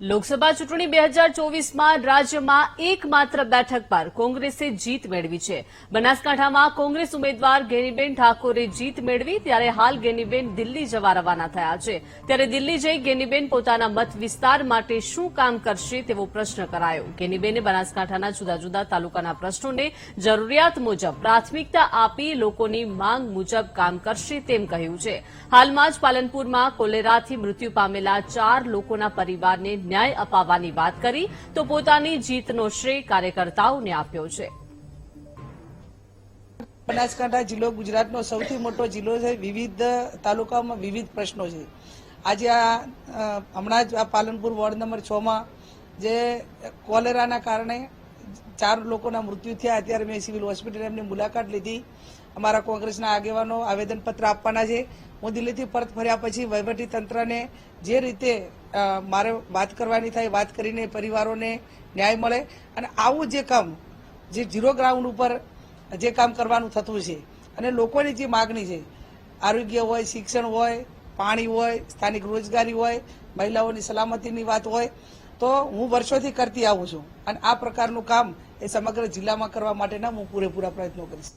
લોકસભા ચૂંટણી બે હજાર ચોવીસમાં રાજ્યમાં એકમાત્ર બેઠક પર કોંગ્રેસે જીત મેળવી છે. બનાસકાંઠામાં કોંગ્રેસ ઉમેદવાર ગેનીબેન ઠાકોરે જીત મેળવી ત્યારે હાલ ગેનીબેન દિલ્હી જવા રવાના થયા છે. ત્યારે દિલ્હી જઈ ગેનીબેન પોતાના મત વિસ્તાર માટે શું કામ કરશે તેવો પ્રશ્ન કરાયો. ગેનીબેને બનાસકાંઠાના જુદા જુદા તાલુકાના પ્રશ્નોને જરૂરિયાત મુજબ પ્રાથમિકતા આપી લોકોની માંગ મુજબ કામ કરશે તેમ કહ્યું છે. હાલમાં જ પાલનપુરમાં કોલેરાથી મૃત્યુ પામેલા ચાર લોકોના પરિવારને ન્યાય અપાવવાની વાત કરી તો પોતાની જીતનો શ્રેય કાર્યકર્તાઓને આપ્યો છે. બનાસકાંઠા જિલ્લો ગુજરાતનો સૌથી મોટો જિલ્લો છે. વિવિધ તાલુકામાં વિવિધ પ્રશ્નો છે. આજે આ હમણાં જ આ પાલનપુર વોર્ડ નંબર છ માં જે કોલેરાના કારણે ચાર લોકોના મૃત્યુ થયા. અત્યારે મેં સિવિલ હોસ્પિટલ એમની મુલાકાત લીધી. અમારા કોંગ્રેસના આગેવાનો આવેદનપત્ર આપવાના છે. હું દિલ્હીથી પરત ફર્યા પછી વહીવટી તંત્રને જે રીતે મારે વાત કરવાની થાય વાત કરીને પરિવારોને ન્યાય મળે અને આવું જે કામ, જે ઝીરો ગ્રાઉન્ડ ઉપર જે કામ કરવાનું થતું છે અને લોકોની જે માગણી છે, આરોગ્ય હોય, શિક્ષણ હોય, પાણી હોય, સ્થાનિક રોજગારી હોય, મહિલાઓની સલામતીની વાત હોય તો હું વર્ષોથી કરતી આવું છું. અને આ પ્રકારનું કામ એ સમગ્ર જિલ્લામાં કરવા માટેના હું પૂરેપૂરા પ્રયત્નો કરીશ.